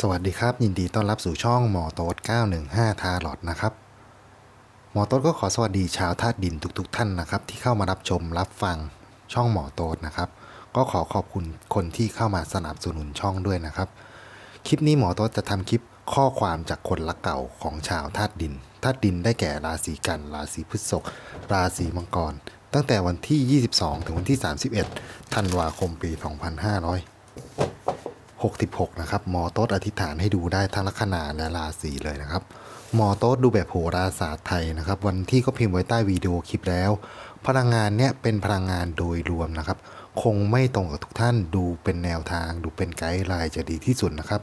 สวัสดีครับ ยินดีต้อนรับสู่ช่องหมอโต๊ด915 ทาร์ลอตนะครับ หมอโต๊ดก็ขอสวัสดีชาวธาตุดินทุกๆทท่านนะครับ ที่เข้ามารับชมรับฟังช่องหมอโต๊ดนะครับ ก็ขอขอบคุณคนที่เข้ามาสนับสนุนช่องด้วยนะครับ คลิปนี้หมอโต๊ดจะทำคลิปข้อความจากคนรักเก่าของชาวธาตุดินธาตุดินได้แก่ราศีกัน ราศีพฤษภราศีมังกร ตั้งแต่วันที่ 22 ถึงวันที่ 31 ธันวาคมปี 2500 66 นะครับ หมอโต๊ดอธิษฐานให้ดูได้ทั้งลัคนาและราศีเลยนะครับ หมอโต๊ดดูแบบโหราศาสตร์ไทยนะครับ วันที่ก็พิมพ์ไว้ใต้วิดีโอคลิปแล้ว พลังงานเนี้ยเป็นพลังงานโดยรวมนะครับ คงไม่ตรงกับทุกท่านดูเป็นแนวทาง ดูเป็นไกด์ไลน์จะดีที่สุดนะครับ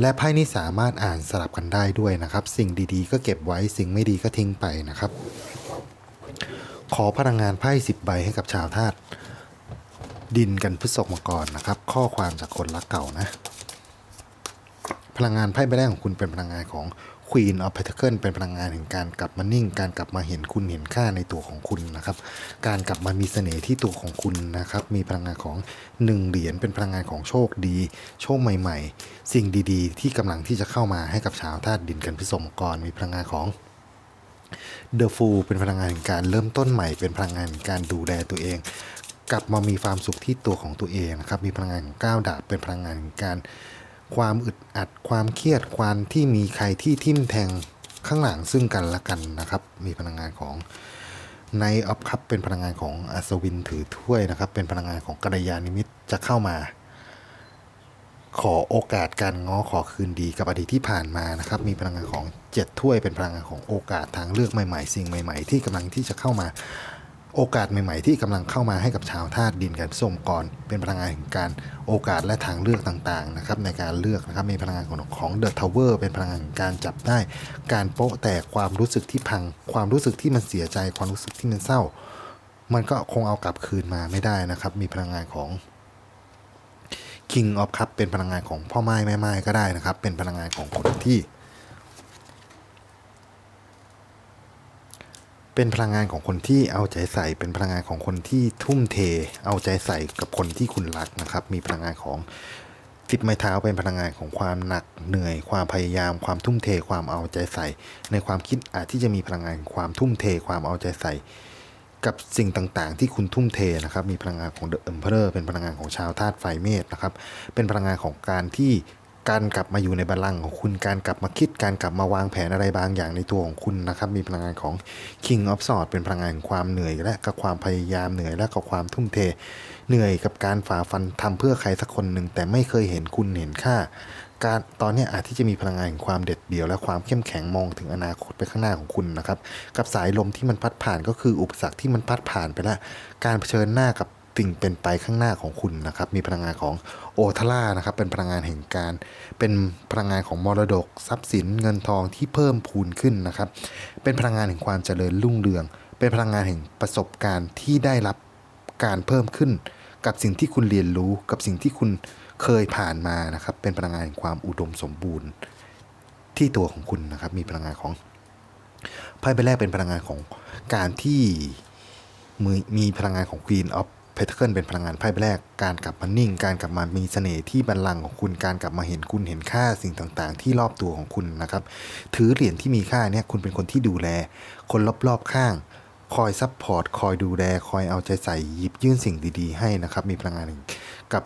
และไพ่นี้สามารถอ่านสลับกันได้ด้วยนะครับ สิ่งดีๆ ก็เก็บไว้สิ่งไม่ดีก็ทิ้งไปนะครับ ขอพลังงานไพ่10ใบให้กับชาวธาตุ ดินกันพฤษภมาก่อนนะครับ ข้อความจากคนรักเก่านะ พลังงานไพ่ใบแรกของคุณเป็นพลังงานของ Queen of Pentacle เป็นพลังงานแห่งการกลับมานิ่ง การกลับมาเห็นคุณเห็นค่าในตัวของคุณนะครับ การกลับมามีเสน่ห์ที่ตัวของคุณนะครับ มีพลังงานของหนึ่งเหรียญเป็นพลังงานของโชคดี โชคใหม่ ๆ สิ่งดีๆ ที่กำลังที่จะเข้ามาให้กับชาวธาตุดินกันพฤษภมาก่อนมีพลังงานของเดอะฟูเป็นพลังงานแห่งการเริ่มต้นใหม่เป็นพลังงานแห่งการดูแลตัวเอง กลับมามีความสุขที่ตัวของตัวเองนะครับ มีพลังงานของก้าวดาบเป็นพลังงานการความอึดอัด ความเครียดความที่มีใครที่ทิ่มแทงข้างหลังซึ่งกันและกันนะครับ มีพลังงานของในออฟคัพเป็นพลังงานของอัศวินถือถ้วยนะครับ เป็นพลังงานของกัลยาณมิตจะเข้ามา ขอโอกาสการง้อขอคืนดีกับอดีตที่ผ่านมานะครับ มีพลังงานของเจ็ดถ้วย เป็นพลังงานของโอกาสทางเลือกใหม่ๆ สิ่งใหม่ ๆ ที่กำลังที่จะเข้ามา โอกาสใหม่ๆ ที่กำลังเข้ามาให้กับชาวธาตุดินกันส้มกรเป็นพลังงานแห่งการโอกาสและทางเลือกต่างๆนะครับในการเลือกนะครับมีพลังงานของของเดอะทาวเวอร์เป็นพลังงานแห่งการจับได้ การโป๊ะแตกความรู้สึกที่พัง ความรู้สึกที่มันเสียใจ ความรู้สึกที่มันเศร้า มันก็คงเอากลับคืนมาไม่ได้นะครับ มีพลังงานของ King of Cup เป็นพลังงานของพ่อไม้แม่ไม้ก็ได้นะครับ เป็นพลังงานของคนที่ เป็นพลังงานของคนที่เอาใจใส่ เป็นพลังงานของคนที่ทุ่มเท เอาใจใส่กับคนที่คุณรักนะครับ มีพลังงานของติดไม้เท้าเป็นพลังงานของความหนักเหนื่อย ความพยายาม ความทุ่มเท ความเอาใจใส่ ในความคิดอาจที่จะมีพลังงานความทุ่มเท ความเอาใจใส่ กับสิ่งต่างๆ ที่คุณทุ่มเทนะครับ มีพลังงานของ The Emperor เป็นพลังงานของชาวธาตุไฟเมษนะครับ เป็นพลังงานของการที่ การกลับมาอยู่ในบัลลังก์ของคุณ การกลับมาคิด การกลับมาวางแผนอะไรบางอย่างในตัวของคุณนะครับ มีพลังงานของ King of Swords เป็นพลังงานของความเหนื่อย และกับความพยายามเหนื่อยและกับความทุ่มเท เหนื่อยกับการฝ่าฟันทำเพื่อใครสักคนหนึ่งแต่ไม่เคยเห็นคุณเห็นค่า การตอนนี้อาจที่จะมีพลังงานแห่งความเด็ดเดี่ยว และความเข้มแข็งมองถึงอนาคตไปข้างหน้าของคุณนะครับ กับสายลมที่มันพัดผ่านก็คืออุปสรรคที่มันพัดผ่านไปแล้ว การเผชิญหน้ากับ สิ่งเป็นไปข้างหน้าของคุณนะครับ มีพลังงานของโอทาร่านะครับ เป็นพลังงานแห่งการ เป็นพลังงานของมรดก ทรัพย์สินเงินทองที่เพิ่มพูนขึ้นนะครับ เป็นพลังงานแห่งความเจริญรุ่งเรือง เป็นพลังงานแห่งประสบการณ์ที่ได้รับการเพิ่มขึ้น กับสิ่งที่คุณเรียนรู้ กับสิ่งที่คุณเคยผ่านมานะครับ เป็นพลังงานแห่งความอุดมสมบูรณ์ ที่ตัวของคุณนะครับ มีพลังงานของไพ่ใบแรกเป็นพลังงานของการที่มีมีพลังงานของ Queen of Pentacle เป็นพลังงานไพ่ใบแรก การกลับมานิ่ง การกลับมามีเสน่ห์ที่บัลลังก์ของคุณ การกลับมาเห็นคุณเห็นค่าสิ่งต่างๆ ที่รอบตัวของคุณนะครับ ถือเหรียญที่มีค่าเนี่ยคุณเป็นคนที่ดูแล คนรอบๆข้าง คอยซัพพอร์ต คอยดูแล คอยเอาใจใส่หยิบยื่นสิ่งดีๆ ให้นะครับ มีพลังงานหนึ่งกับ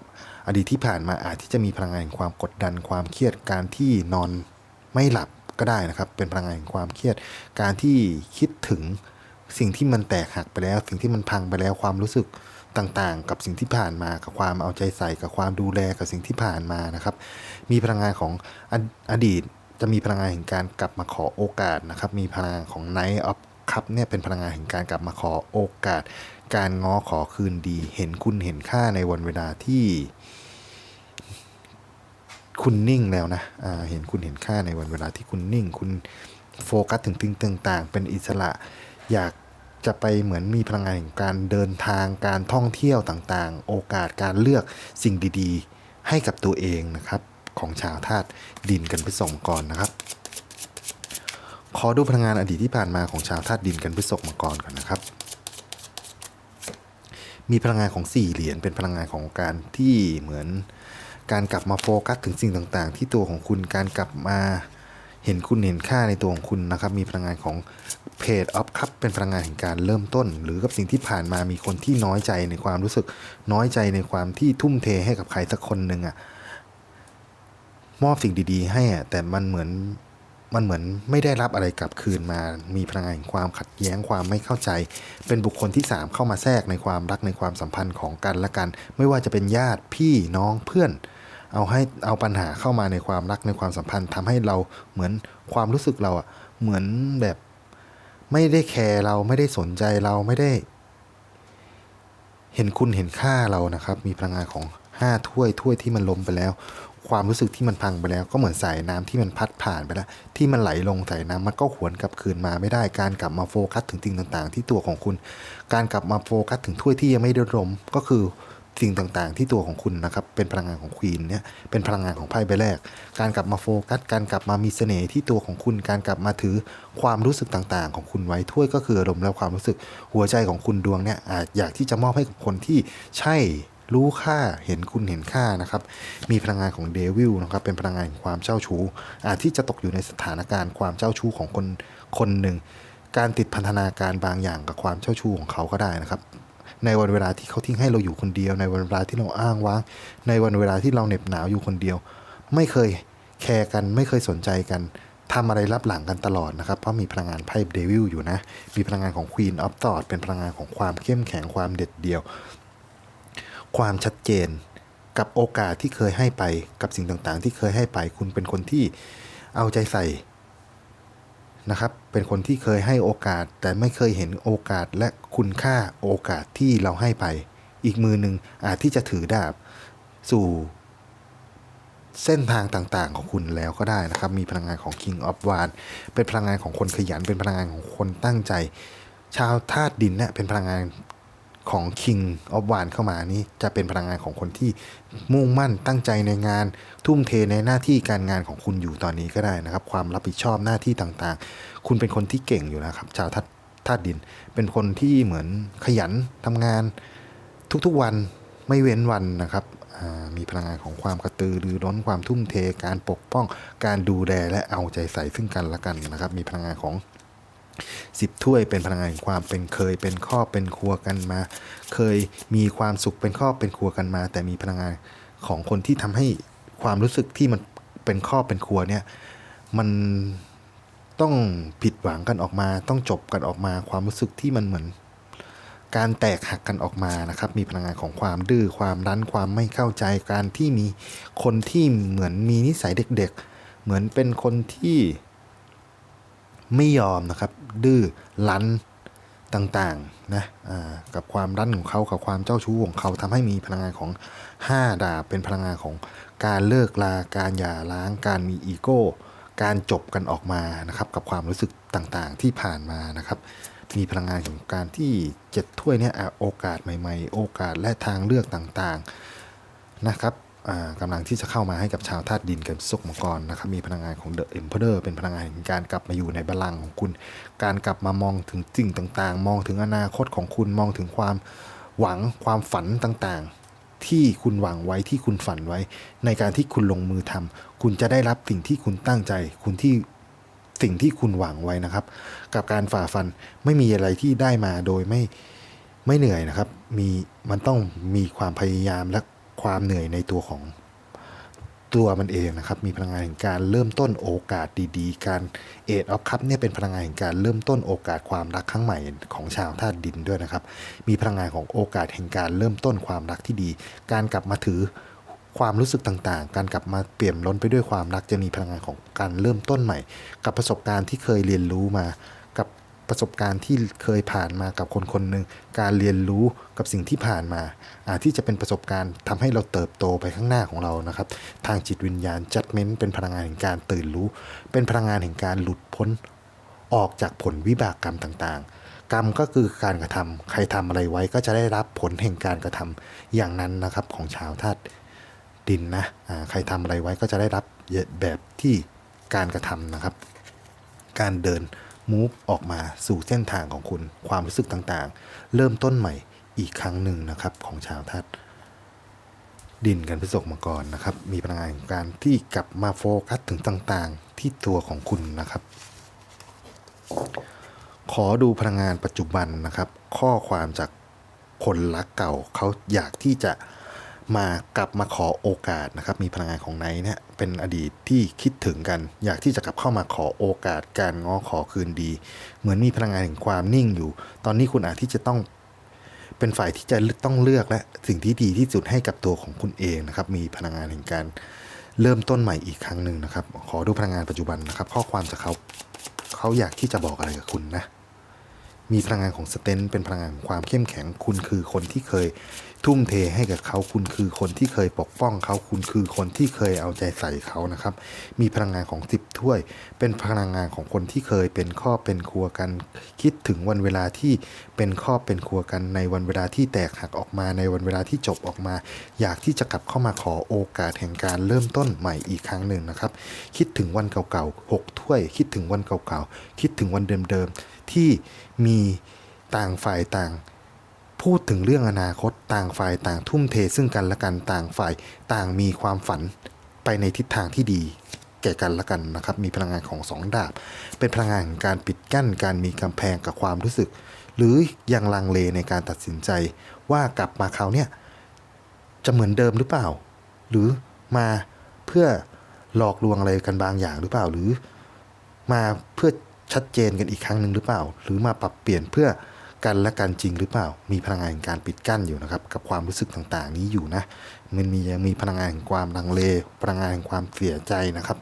อดีตที่ผ่านมาอาจที่จะมีพลังงานแห่งความกดดัน ความเครียด การที่นอนไม่หลับก็ได้นะครับ เป็นพลังงานแห่งความเครียด การที่คิดถึง สิ่งที่มันแตกหักไปแล้ว สิ่งที่มันพังไปแล้วความรู้สึกต่างๆ กับสิ่งที่ผ่านมากับความเอาใจใส่กับความดูแลกับสิ่งที่ผ่านมานะครับ มีพลังงานของออดีต จะมีพลังงานแห่งการกลับมาขอโอกาสนะครับ มีพลังงานของ Night of Cup เนี่ยเป็นพลังงานแห่งการกลับมาขอโอกาส การง้อขอคืนดี เห็นคุณเห็นค่าในวันเวลาที่ คุณนิ่งแล้วนะเห็นคุณเห็นค่าในวันเวลาที่คุณนิ่ง คุณโฟกัสถึงสิ่งต่าง ๆ เป็นอิสระอยาก จะไปเหมือนมีพลังงานแห่งการเดินทางการท่องเที่ยวต่างๆ โอกาสการเลือกสิ่งดีๆ ให้กับตัวเองนะครับ ของชาวธาตุดินกันพฤษภก่อนนะครับ ขอดูพลังงานอดีตที่ผ่านมาของชาวธาตุดินกันพฤษภมาก่อนก่อนนะครับ มีพลังงานของสี่เหรียญเป็นพลังงานของการที่เหมือนการกลับมาโฟกัสถึงสิ่งต่างๆ ที่ตัวของคุณการกลับมา เห็นคุณเห็นค่าในตัวของคุณนะครับ มีพลังงานของเพจออฟคัพเป็นพลังงานแห่งการเริ่มต้น หรือกับสิ่งที่ผ่านมามีคนที่น้อยใจในความรู้สึกน้อยใจในความที่ทุ่มเทให้กับใครสักคนหนึ่งอะมอบสิ่งดีๆ ให้อะแต่มันเหมือนมันเหมือนไม่ได้รับอะไรกลับคืนมา มีพลังงานแห่งความขัดแย้งความไม่เข้าใจ เป็นบุคคลที่ 3 เข้ามาแทรกในความรักในความสัมพันธ์ของกันและกัน ไม่ว่าจะเป็นญาติพี่น้องเพื่อน เอาให้เอาปัญหาเข้ามาในความรักในความสัมพันธ์ทำให้เราเหมือนความรู้สึกเราอะเหมือนแบบไม่ได้แคร์เราไม่ได้สนใจเราไม่ได้ เห็นคุณเห็นค่าเรานะครับ มีพลังงานของ5ถ้วยถ้วยที่มันล้มไปแล้ว ความรู้สึกที่มันพังไปแล้ว ก็เหมือนสายน้ำที่มันพัดผ่านไปแล้ว ที่มันไหลลงสายน้ำมันก็หวนกลับคืนมาไม่ได้การกลับมาโฟกัสถึงสิ่งต่าง ๆ ที่ตัวของคุณ การกลับมาโฟกัสถึงถ้วยที่ยังไม่ได้ล้มก็คือ สิ่งต่างๆ ที่ตัวของคุณนะครับเป็นพลังงานของควีนเนี่ยเป็นพลังงานของไพ่ใบแรก การกลับมาโฟกัส การกลับมามีเสน่ห์ที่ตัวของคุณ การกลับมาถือความรู้สึกต่างๆ ของคุณไว้ถ้วยก็คืออารมณ์และความรู้สึกหัวใจของคุณดวงเนี่ยอาจอยากที่จะมอบให้กับคนที่ใช่รู้ค่าเห็นคุณเห็นค่านะครับ มีพลังงานของเดวิลนะครับ เป็นพลังงานแห่งความเจ้าชู้ อาจที่จะตกอยู่ในสถานการณ์ความเจ้าชู้ของคนคนหนึ่ง การติดพันธนาการบางอย่างกับความเจ้าชู้ของเขาก็ได้นะครับ ในวันเวลาที่เขาทิ้งให้เราอยู่คนเดียว ในวันเวลาที่เราอ้างว้าง ในวันเวลาที่เราเหน็บหนาวอยู่คนเดียว ไม่เคยแคร์กันไม่เคยสนใจกันทำอะไรรับหลังกันตลอดนะครับ เพราะมีพลังงานไพ่เดวิลอยู่นะ มีพลังงานของ Queen of t h o u g h t เป็นพลังงานของความเข้มแข็งความเด็ดเดี่ยว ความชัดเจนกับโอกาสที่เคยให้ไปกับสิ่งต่างๆ ที่เคยให้ไปคุณเป็นคนที่เอาใจใส่ นะครับ เป็นคนที่เคยให้โอกาส แต่ไม่เคยเห็นโอกาสและคุณค่าโอกาสที่เราให้ไป อีกมือหนึ่งอาจที่จะถือดาบ สู่ เส้นทางต่างๆของคุณแล้วก็ได้นะครับ มีพลังงานของ King of w a n เป็นพลังงานของคนขยัน เป็นพลังงานของคนตั้งใจ ชาวธาตุดินเนี่ยเป็นพลังงาน ของ King of w a n เข้ามานี่จะเป็นพลังงานของคนที่มุ่งมั่นตั้งใจในงาน ทุ่มเทในหน้าที่การงานของคุณอยู่ตอนนี้ก็ได้นะครับ ความรับผิดชอบหน้าที่ต่างๆ คุณเป็นคนที่เก่งอยู่นะครับ ชาวธาตุธาตุดิน เป็นคนที่เหมือนขยันทำงาน ทุกๆวันไม่เว้นวันนะครับมีพลังงานของความกระตือรือร้นความทุ่มเท การปกป้อง การดูแลและเอาใจใส่ซึ่งกันและกันนะครับ มีพลังงานของ สิบถ้วยเป็นพลังงานความเป็นเคยเป็นครอบเป็นครัวกันมา เคยมีความสุขเป็นครอบเป็นครัวกันมา แต่มีพลังงานของคนที่ทำให้ความรู้สึกที่มันเป็นครอบเป็นครัวเนี่ยมันต้องผิดหวังกันออกมา ต้องจบกันออกมาความรู้สึกที่มันเหมือน การแตกหักกันออกมานะครับ มีพลังงานของความดื้อความรั้นความไม่เข้าใจการที่มีคนที่เหมือนมีนิสัยเด็ก ๆ เหมือนเป็นคนที่ ไม่ยอมนะครับ ดื้อรั้นต่างๆนะกับความรั้นของเขากับความเจ้าชู้ของเขาทำให้มีพลังงานของ 5 ดาบเป็นพลังงานของการเลิกลาการหย่าร้าง การมีอีโก้ การจบกันออกมานะครับกับความรู้สึกต่างๆที่ผ่านมานะครับ มีพลังงานของการที่เจ็ดถ้วยเนี่ยโอกาสใหม่ ๆ โอกาสและทางเลือกต่างๆนะครับ กำลังที่จะเข้ามาให้กับชาวธาตุดินกับสุกมังกรนะครับมีพลังงานของเดอะเอ็มเพอร์เป็นพลังงานแห่งการกลับมาอยู่ในบัลลังก์ของคุณ การกลับมามองถึงสิ่งต่างๆ มองถึงอนาคตของคุณมองถึงความหวังความฝันต่างๆ ที่คุณหวังไว้ที่คุณฝันไว้ ในการที่คุณลงมือทำคุณจะได้รับสิ่งที่คุณตั้งใจ คุณที่สิ่งที่คุณหวังไว้นะครับ กับการฝ่าฟันไม่มีอะไรที่ได้มาโดยไม่ไม่เหนื่อยนะครับ มีมันต้องมีความพยายามและ ความเหนื่อยในตัวของตัวมันเองนะครับ มีพลังงานแห่งการเริ่มต้นโอกาสดีๆ การเอทออฟคัพเนี่ยเป็นพลังงานแห่งการเริ่มต้นโอกาสความรักครั้งใหม่ของชาวธาตุดินด้วยนะครับ มีพลังงานของโอกาสแห่งการเริ่มต้นความรักที่ดี การกลับมาถือความรู้สึกต่างๆ การกลับมาเปี่ยมล้นไปด้วยความรักจะมีพลังงานของการเริ่มต้นใหม่ กับประสบการณ์ที่เคยเรียนรู้มา ประสบการณ์ที่เคยผ่านมากับคนคนหนึ่งการเรียนรู้กับสิ่งที่ผ่านมาอาจที่จะเป็นประสบการณ์ทำให้เราเติบโตไปข้างหน้าของเรานะครับ ทางจิตวิญญาณจัดเม้นเป็นพลังงานแห่งการตื่นรู้ เป็นพลังงานแห่งการหลุดพ้นออกจากผลวิบากกรรมต่างๆ กรรมก็คือการกระทำใครทำอะไรไว้ก็จะได้รับผลแห่งการกระทำอย่างนั้นนะครับของชาวธาตุดินนะใครทำอะไรไว้ก็จะได้รับแบบที่การกระทำนะครับ การเดิน มูฟออกมาสู่เส้นทางของคุณความรู้สึกต่างๆ เริ่มต้นใหม่อีกครั้งหนึ่งนะครับของชาวธาตุดินกันพฤษภมังกรนะครับ มีพลังงานของการที่กลับมาโฟกัสถึงต่างๆ ที่ตัวของคุณนะครับ ขอดูพลังงานปัจจุบันนะครับ ข้อความจากคนรักเก่าเขาอยากที่จะ มากลับมาขอโอกาสนะครับ มีพลังงานของไนท์เนี่ยเป็นอดีตที่คิดถึงกัน อยากที่จะกลับเข้ามาขอโอกาสการง้อขอคืนดี เหมือนมีพลังงานแห่งความนิ่งอยู่ ตอนนี้คุณอาจที่จะต้องเป็นฝ่ายที่จะต้องเลือกและสิ่งที่ดีที่สุดให้กับตัวของคุณเองนะครับ มีพลังงานแห่งการเริ่มต้นใหม่อีกครั้งหนึ่งนะครับ ขอดูพลังงานปัจจุบันนะครับ ข้อความจากเขาเขาอยากที่จะบอกอะไรกับคุณนะ มีพลังงานของสเตนเป็นพลังงานของความเข้มแข็งคุณคือคนที่เคย ทุ่มเทให้กับเขาคุณคือคนที่เคยปกป้องเขาคุณคือคนที่เคยเอาใจใส่เขานะครับ มีพลังงานของสิบถ้วย เป็นพลังงานของคนที่เคยเป็นครอบเป็นครัวกัน คิดถึงวันเวลาที่เป็นครอบเป็นครัวกันในวันเวลาที่แตกหักออกมาในวันเวลาที่จบออกมา อยากที่จะกลับเข้ามาขอโอกาสแห่งการเริ่มต้นใหม่อีกครั้งหนึ่งนะครับ คิดถึงวันเก่าๆหกถ้วย คิดถึงวันเก่าๆคิดถึงวันเดิมๆที่มีต่างฝ่ายต่าง พูดถึงเรื่องอนาคตต่างฝ่ายต่างทุ่มเทซึ่งกันและกันต่างฝ่ายต่างมีความฝันไปในทิศทางที่ดี แก่กันและกันนะครับ มีพลังงานของสองดาบ เป็นพลังงานของการปิดกั้นการมีกำแพงกับความรู้สึก หรือยังลังเลในการตัดสินใจว่ากลับมาคราวเนี้ยจะเหมือนเดิมหรือเปล่า หรือมาเพื่อหลอกลวงอะไรกันบางอย่างหรือเปล่า หรือ มาเพื่อชัดเจนกันอีกครั้งหนึ่งหรือเปล่า หรือมาปรับเปลี่ยนเพื่อ กันและกันจริงหรือเปล่า มีพลังงานแห่งการปิดกั้นอยู่นะครับกับความรู้สึกต่างๆ นี้อยู่นะ มันมียังมีพลังงานแห่งความลังเล พลังงานแห่งความเสียใจนะครับ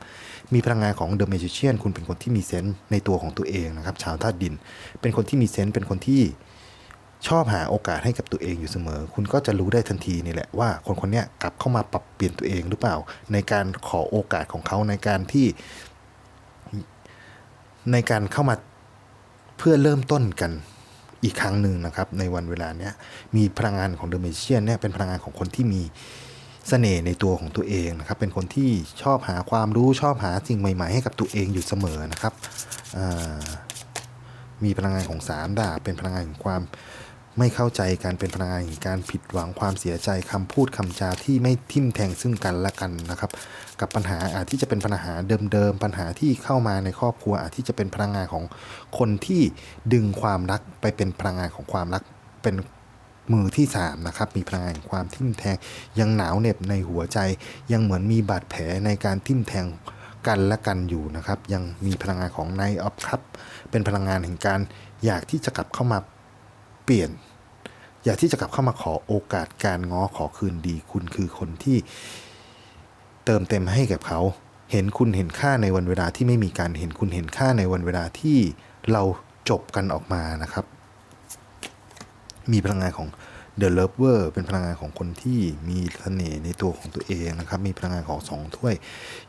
มีพลังงานของเดอะเมจิเชียนคุณเป็นคนที่มีเซนส์ในตัวของตัวเองนะครับ ชาวธาตุดิน เป็นคนที่มีเซนส์เป็นคนที่ชอบหาโอกาสให้กับตัวเองอยู่เสมอ คุณก็จะรู้ได้ทันทีนี่แหละว่าคนคนนี้กลับเข้ามาปรับเปลี่ยนตัวเองหรือเปล่า ในการขอโอกาสของเขาในการที่ ในการเข้ามาเพื่อเริ่มต้นกัน อีกครั้งหนึ่งนะครับในวันเวลาเนี้ยมีพลังงานของเดอะเมเชียนเนี่ยเป็นพลังงานของคนที่มีเสน่ห์ในตัวของตัวเองนะครับ เป็นคนที่ชอบหาความรู้ชอบหาสิ่งใหม่ ๆ ให้กับตัวเองอยู่เสมอนะครับ มีพลังงานของสามดาบเป็นพลังงานของความ ไม่เข้าใจกันเป็นพลังงานการผิดหวังความเสียใจคำพูดคำจาที่ไม่ทิ่มแทงซึ่งกันและกันนะครับ กับปัญหาอาจที่จะเป็นปัญหาเดิมๆปัญหาที่เข้ามาในครอบครัวอาจที่จะเป็นพลังงานของคนที่ดึงความรักไปเป็นพลังงานของความรักเป็นมือที่สามนะครับมีพลังงานความทิ่มแทง ยังหนาวเหน็บในหัวใจ ยังเหมือนมีบาดแผลในการทิ่มแทงกันและกันอยู่นะครับ ยังมีพลังงานของไนออฟครับ เป็นพลังงานแห่งการอยากที่จะกลับเข้ามาเปลี่ยน อยากที่จะกลับเข้ามาขอโอกาสการง้อขอคืนดี คุณคือคนที่เติมเต็มให้กับเขา เห็นคุณเห็นค่าในวันเวลาที่ไม่มีการเห็นคุณเห็นค่าในวันเวลาที่เราจบกันออกมานะครับ มีพลังงานของ The Lover เป็นพลังงานของคนที่มีเสน่ห์ในตัวของตัวเองนะครับ มีพลังงานของสองถ้วย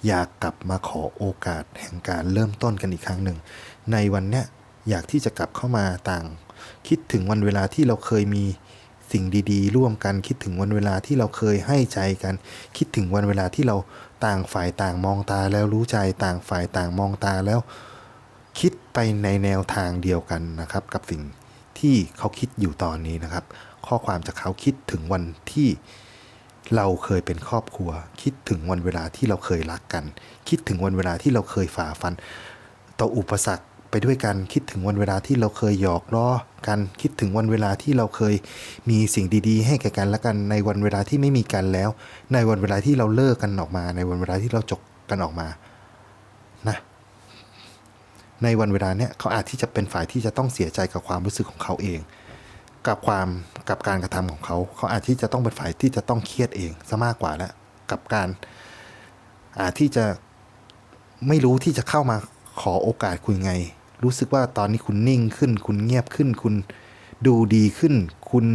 อยากกลับมาขอโอกาสแห่งการเริ่มต้นกันอีกครั้งหนึ่ง ในวันเนี้ยอยากที่จะกลับเข้ามาต่าง คิดถึงวันเวลาที่เราเคยมี สิ่งดีๆ ร่วมกันคิดถึงวันเวลาที่เราเคยให้ใจกัน คิดถึงวันเวลาที่เราต่างฝ่ายต่างมองตาแล้วรู้ใจต่างฝ่ายต่างมองตาแล้ว คิดไปในแนวทางเดียวกันนะครับ กับสิ่งที่เขาคิดอยู่ตอนนี้นะครับ ข้อความจากเขาคิดถึงวันที่เราเคยเป็นครอบครัว คิดถึงวันเวลาที่เราเคยรักกัน คิดถึงวันเวลาที่เราเคยฝ่าฟัน ต่ออุปสรรค ไปด้วยกันคิดถึงวันเวลาที่เราเคยหยอกล้อกันคิดถึงวันเวลาที่เราเคยมีสิ่งดีๆ ให้แก่กันและกันในวันเวลาที่ไม่มีกันแล้ว ในวันเวลาที่เราเลิกกันออกมา ในวันเวลาที่เราจบกันออกมานะในวันเวลาเนี้ยเขาอาจที่จะเป็นฝ่ายที่จะต้องเสียใจกับความรู้สึกของเขาเอง กับความกับการกระทำของเขา เขาอาจที่จะต้องเป็นฝ่ายที่จะต้องเครียดเองซะมากกว่าแล้วกับการอาจที่จะไม่รู้ที่จะเข้ามาขอโอกาสคุณไง รู้สึกว่าตอนนี้คุณนิ่งขึ้น คุณเงียบขึ้น คุณดูดีขึ้น คุณ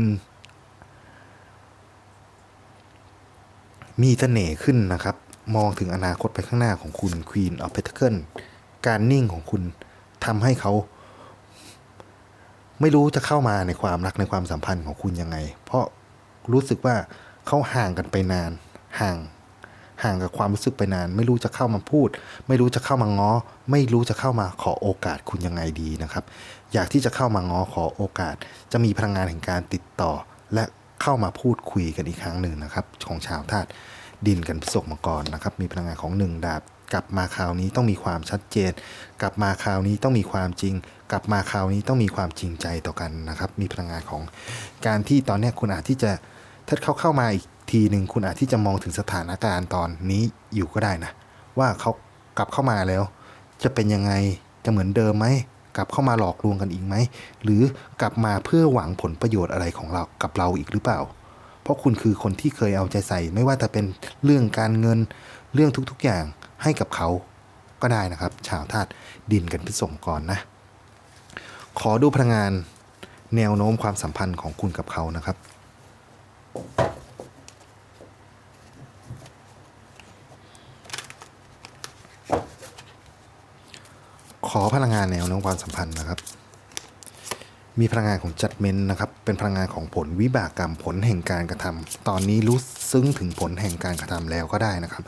มีเสน่ห์ขึ้นนะครับ มองถึงอนาคตไปข้างหน้าของคุณ Queen of Pentacle การนิ่งของคุณทำให้เขา ไม่รู้จะเข้ามาในความรักในความสัมพันธ์ของคุณยังไง เพราะรู้สึกว่าเขาห่างกันไปนาน ห่าง ห่างกับความรู้สึกไปนาน ไม่รู้จะเข้ามาพูด ไม่รู้จะเข้ามาง้อ ไม่รู้จะเข้ามาขอโอกาสคุณยังไงดีนะครับ อยากที่จะเข้ามาง้อขอโอกาส จะมีพลังงานแห่งการติดต่อ และเข้ามาพูดคุยกันอีกครั้งหนึ่งนะครับ ของชาวธาตุดินกันพฤษภมังกรนะครับ มีพลังงานของหนึ่งดาบกลับมาคราวนี้ต้องมีความชัดเจน กลับมาคราวนี้ต้องมีความจริง กลับมาคราวนี้ต้องมีความจริงใจต่อกันนะครับ มีพลังงานของการที่ตอนนี้คุณอาจที่จะถ้าเขาเข้ามาอีก ทีหนึ่งคุณอาจที่จะมองถึงสถานการณ์ตอนนี้อยู่ก็ได้นะ ว่าเขากลับเข้ามาแล้ว จะเป็นยังไงจะเหมือนเดิมไหมกลับเข้ามาหลอกลวงกันอีกไหม หรือกลับมาเพื่อหวังผลประโยชน์อะไรของเรากับเราอีกหรือเปล่า เพราะคุณคือคนที่เคยเอาใจใส่ ไม่ว่าจะเป็นเรื่องการเงินเรื่องทุกๆอย่างให้กับเขาก็ได้นะครับ ชาวธาตุดินกันพิสมก่อนนะ ขอดูพลังงานแนวโน้มความสัมพันธ์ของคุณกับเขานะครับ อพลังงานแนวโน้มความสัมพันธ์นะครับ มีพลังงานของจัดเมนนะครับ เป็นพลังงานของผลวิบากกรรมผลแห่งการกระทำตอนนี้รู้ซึ้งถึงผลแห่งการกระทำแล้วก็ได้นะครับ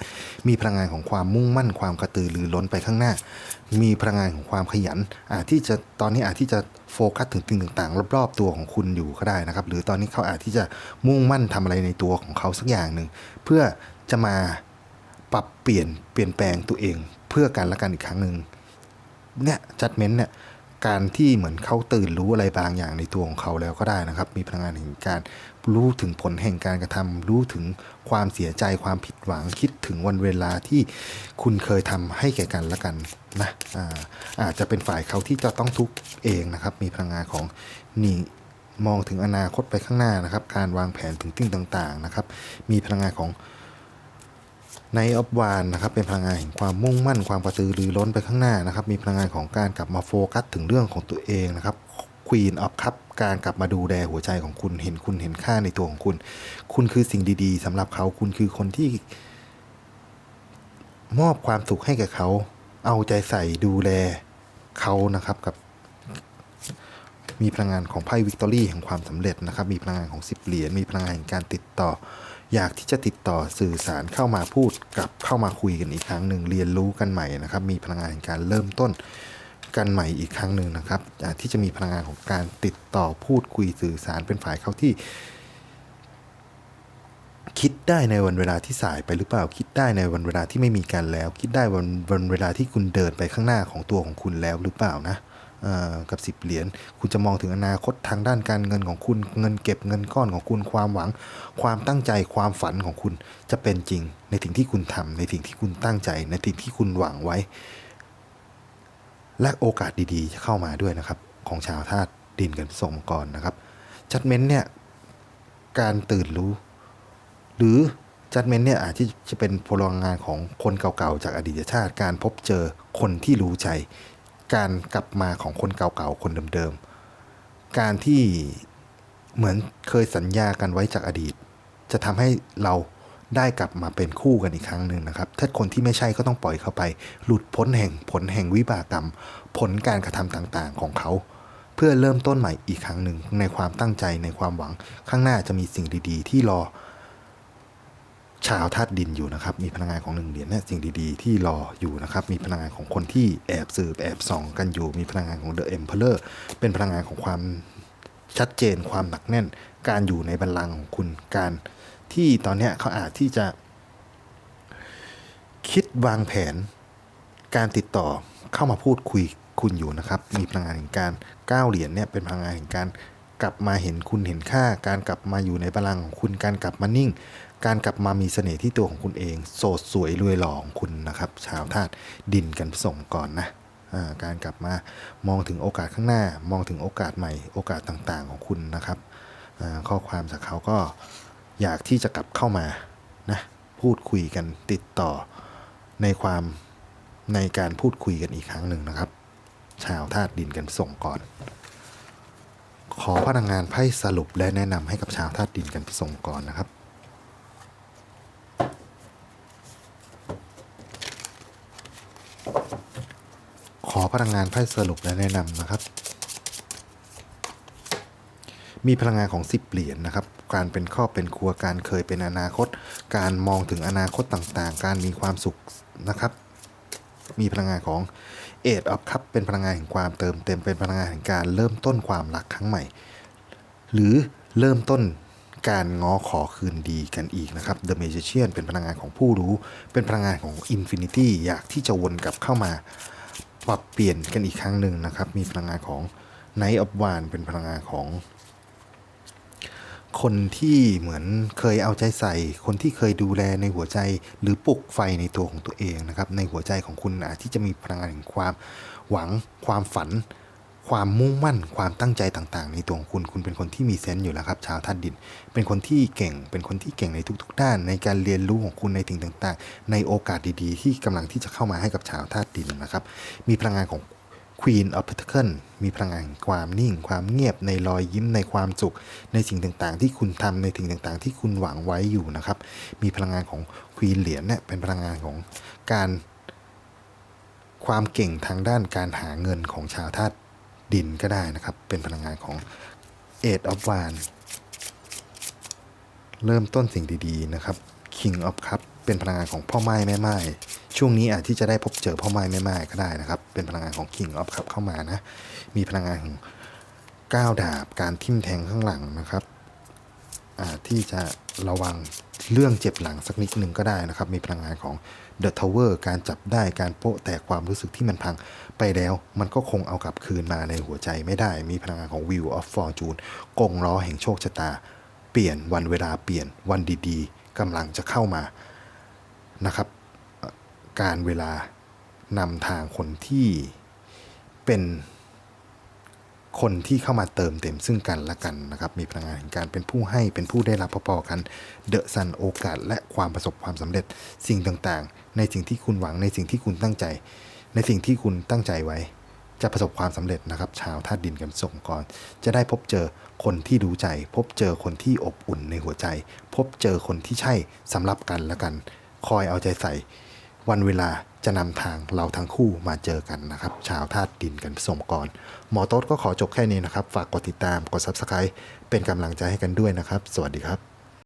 มีพลังงานของความมุ่งมั่นความกระตือรือร้นไปข้างหน้า มีพลังงานของความขยันอาจที่จะตอนนี้อาจที่จะโฟกัสถึงสิ่งต่างๆ รอบๆตัวของคุณอยู่ก็ได้นะครับ หรือตอนนี้เขาอาจที่จะมุ่งมั่นทำอะไรในตัวของเขาสักอย่างหนึ่งเพื่อจะมาปรับเปลี่ยนเปลี่ยนแปลงตัวเอง เพื่อการละกันอีกครั้งหนึ่ง เนี่ยจัดเม้นเนี่ยการที่เหมือนเขาตื่นรู้อะไรบางอย่างในตัวของเขาแล้วก็ได้นะครับ มีพลังงานแห่งการรู้ถึงผลแห่งการกระทำรู้ถึงความเสียใจความผิดหวังคิดถึงวันเวลาที่คุณเคยทำให้แก่กันและกันนะอาอาจจะเป็นฝ่ายเขาที่จะต้องทุกข์เองนะครับ มีพลังงานของนี่มองถึงอนาคตไปข้างหน้านะครับ การวางแผนถึงสิ่งต่าง ๆนะครับ มีพลังงานของ ในออบวานนะครับเป็นพลังงานแห่งความมุ่งมั่นความกระตือรือร้นไปข้างหน้านะครับ มีพลังงานของการกลับมาโฟกัสถึงเรื่องของตัวเองนะครับควีนออฟคัพการกลับมาดูแลหัวใจของคุณเห็นคุณเห็นค่าในตัวของคุณ คุณคือสิ่งดีๆสำหรับเขาคุณคือคนที่ มอบความสุขให้แก่เขา เอาใจใส่ดูแลเขานะครับกับ มีพลังงานของไพ่วิกตอรี่แห่งความสำเร็จนะครับ มีพลังงานของสิบเหรียญมีพลังงานแห่งการติดต่อ อยากที่จะติดต่อสื่อสารเข้ามาพูดกับเข้ามาคุยกันอีกครั้งหนึ่งเรียนรู้กันใหม่นะครับ มีพลังงานแห่งการเริ่มต้นกันใหม่อีกครั้งหนึ่งนะครับ ที่จะมีพลังงานของการติดต่อพูดคุยสื่อสารเป็นฝ่ายเขาที่ คิดได้ในวันเวลาที่สายไปหรือเปล่า คิดได้ในวันเวลาที่ไม่มีกันแล้ว คิดได้วันวันเวลาที่คุณเดินไปข้างหน้าของตัวของคุณแล้วหรือเปล่านะ กับสิบเหรียญ คุณจะมองถึงอนาคตทางด้านการเงินของคุณ เงินเก็บเงินก้อนของคุณ ความหวัง ความตั้งใจ ความฝันของคุณจะเป็นจริง ในสิ่งที่คุณทำในสิ่งที่คุณตั้งใจ ในสิ่งที่คุณหวังไว้ และโอกาสดีๆจะเข้ามาด้วยนะครับ ของชาวธาตุดินกันส่งมังกรนะครับ จัดเม้นเนี่ย การตื่นรู้ หรือจัดเม้นเนี่ยอาจจะจะเป็นพลังงานของคนเก่าๆจากอดีตชาติ การพบเจอคนที่รู้ใจ การกลับมาของคนเก่าๆ คนเดิมๆ การที่เหมือนเคยสัญญากันไว้จากอดีต จะทำให้เราได้กลับมาเป็นคู่กันอีกครั้งหนึ่งนะครับ ถ้าคนที่ไม่ใช่ก็ต้องปล่อยเข้าไป หลุดพ้นแห่งผลแห่งวิบากกรรม ผลการกระทำต่างๆของเขา เพื่อเริ่มต้นใหม่อีกครั้งหนึ่งในความตั้งใจในความหวังข้างหน้าจะมีสิ่งดีๆ ที่รอ ชาวธาตุดินอยู่นะครับ มีพลังงานของหนึ่งเหรียญเนี่ยสิ่งดีๆ ที่รออยู่นะครับ มีพลังงานของคนที่แอบสืบแอบส่องกันอยู่ มีพลังงานของเดอะเอ็มเพลเลอร์เป็นพลังงานของความชัดเจนความหนักแน่น การอยู่ในบัลลังก์ของคุณการที่ตอนนี้เขาอาจที่จะ คิดวางแผน การติดต่อเข้ามาพูดคุยคุณอยู่นะครับ มีพลังงานแห่งการก้าวเหรียญเนี่ยเป็นพลังงานแห่งการกลับมาเห็นคุณเห็นค่า การกลับมาอยู่ในพลังของคุณการกลับมานิ่ง การกลับมามีเสน่ห์ที่ตัวของคุณเอง โสดสวยรวยหล่อของคุณนะครับ ชาวธาตุดินกันส่งก่อนนะการกลับมามองถึงโอกาสข้างหน้า มองถึงโอกาสใหม่ โอกาสต่างๆของคุณนะครับข้อความจากเขาก็อยากที่จะกลับเข้ามานะพูดคุยกันติดต่อในความในการพูดคุยกันอีกครั้งหนึ่งนะครับ ชาวธาตุดินกันส่งก่อน ขอพลังงานไพ่สรุปและแนะนำให้กับชาวธาตุดินกันส่งก่อนนะครับ พลังงานไพ่สรุปและแนะนำนะครับ มีพลังงานของสิบเหรียญนะครับ การเป็นครอบเป็นครัวการเคยเป็นอนาคต การมองถึงอนาคตต่างๆ การมีความสุขนะครับ มีพลังงานของเอทออฟคัพเป็นพลังงานแห่งความเติมเต็มเป็นพลังงานแห่งการเริ่มต้นความรักครั้งใหม่ หรือเริ่มต้นการง้อขอคืนดีกันอีกนะครับ The Magician เป็นพลังงานของผู้รู้ เป็นพลังงานของ Infinity อยากที่จะวนกลับเข้ามา ปรับเปลี่ยนกันอีกครั้งหนึ่งนะครับ มีพลังงานของไนท์ออฟวานเป็นพลังงานของคนที่เหมือนเคยเอาใจใส่ คนที่เคยดูแลในหัวใจหรือปลุกไฟในตัวของตัวเองนะครับ ในหัวใจของคุณอาจที่จะมีพลังงานแห่งความหวังความฝัน ความมุ่งมั่นความตั้งใจต่างๆ ในตัวของคุณคุณเป็นคนที่มีเซนส์อยู่แล้วครับ ชาวธาตุดิน เป็นคนที่เก่ง เป็นคนที่เก่งในทุก ๆ ด้าน ในการเรียนรู้ของคุณในสิ่งต่างๆ ในโอกาสดีๆ ที่กำลังที่จะเข้ามาให้กับชาวธาตุดินนะครับ มีพลังงานของ Queen of Pentacles มีพลังงานความนิ่ง ความเงียบในรอยยิ้มในความสุข ในสิ่งต่างๆ ที่คุณทำในสิ่งต่างๆ ที่คุณหวังไว้อยู่นะครับ มีพลังงานของ Queen เหรียญเนี่ยเป็นพลังงานของการความเก่งทางด้านการหาเงินของชาวธาตุ ดินก็ได้นะครับ เป็นพลังงานของ Eight of Wands เริ่มต้นสิ่งดีๆนะครับ King of Cup เป็นพลังงานของพ่อไม้แม่ไม้ช่วงนี้อาจที่จะได้พบเจอพ่อไม้แม่ไม้ก็ได้นะครับ เป็นพลังงานของ King of Cup เข้ามานะ มีพลังงานของก้าวดาบการทิ่มแทงข้างหลังนะครับอาจที่จะระวังเรื่องเจ็บหลังสักนิดหนึ่งก็ได้นะครับ มีพลังงานของ เดอะทาวเวอร์การจับได้การโปะแต่ความรู้สึกที่มันพังไปแล้ว มันก็คงเอากลับคืนมาในหัวใจไม่ได้มีพลังงานของวิวออฟฟอร์จูนกงล้อแห่งโชคชะตา เปลี่ยนวันเวลาเปลี่ยนวันดีๆกำลังจะเข้ามานะครับการเวลานำทางคนที่เป็น คนที่เข้ามาเติมเต็มซึ่งกันและกันนะครับ มีพลังงานแห่งการเป็นผู้ให้เป็นผู้ได้รับพอๆกันเดอะซันโอกาส และความประสบความสำเร็จสิ่งต่างๆ ในสิ่งที่คุณหวังในสิ่งที่คุณตั้งใจ ในสิ่งที่คุณตั้งใจไว้ จะประสบความสำเร็จนะครับ ชาวธาตุดินกันส่งก่อน จะได้พบเจอคนที่รู้ใจ พบเจอคนที่อบอุ่นในหัวใจ พบเจอคนที่ใช่สำหรับกันและกัน คอยเอาใจใส่ วันเวลา จะนำทางเราทั้งคู่มาเจอกันนะครับ ชาวธาตุดินกันสมก่อน หมอโต๊ดก็ขอจบแค่นี้นะครับ ฝากกดติดตามกด Subscribe เป็นกำลังใจให้กันด้วยนะครับ สวัสดีครับ